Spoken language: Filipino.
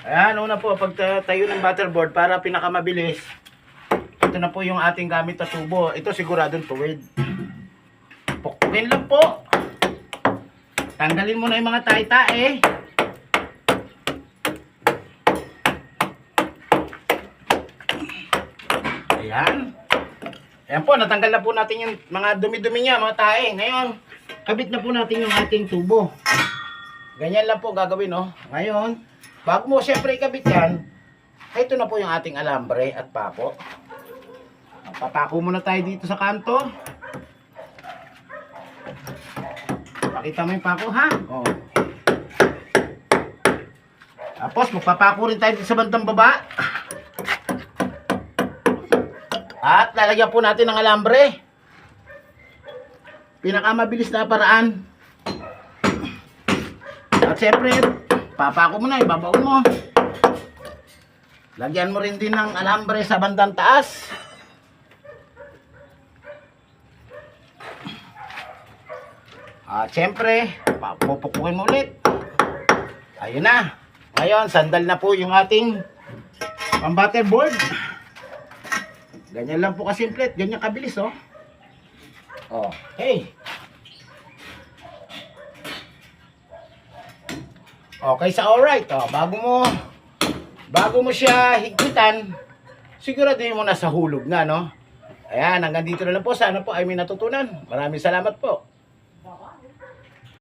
Ayan, una po, pag ta- tayo ng butterboard para pinakamabilis, ito na po yung ating gamit na tubo. Ito siguradong tuwid. Pukpukin lang po. Tanggalin mo na yung mga tae-tae. Ayan. Ayan po, natanggal na po natin yung mga dumi-dumi niya, mga tae. Ngayon, kabit na po natin yung ating tubo. Ganyan lang po gagawin, no? Ngayon, bago mo siyempre ikabit yan, ito na po yung ating alambre at papo. Papako muna tayo dito sa kanto. Pakita mo yung pako, ha? Oh. Tapos, magpapako rin tayo dito sa bandang baba. At lalagyan po natin ng alambre. Pinakamabilis na paraan. At syempre, papako mo na, ibabaon mo. Lagyan mo rin din ng alambre sa bandang taas. At syempre, papupukuin mo ulit. Ayun na. Ngayon, sandal na po yung ating pang-butterboard. Ganyan lang po kasimple, ganyan kabilis, oh. Oh, hey. Okay sa alright, oh. Bago mo bago mo siya higpitan, siguraduhin mo na sa hulog na, no? Ayan, hanggang dito na lang po. Sana po ay may natutunan. Maraming salamat po.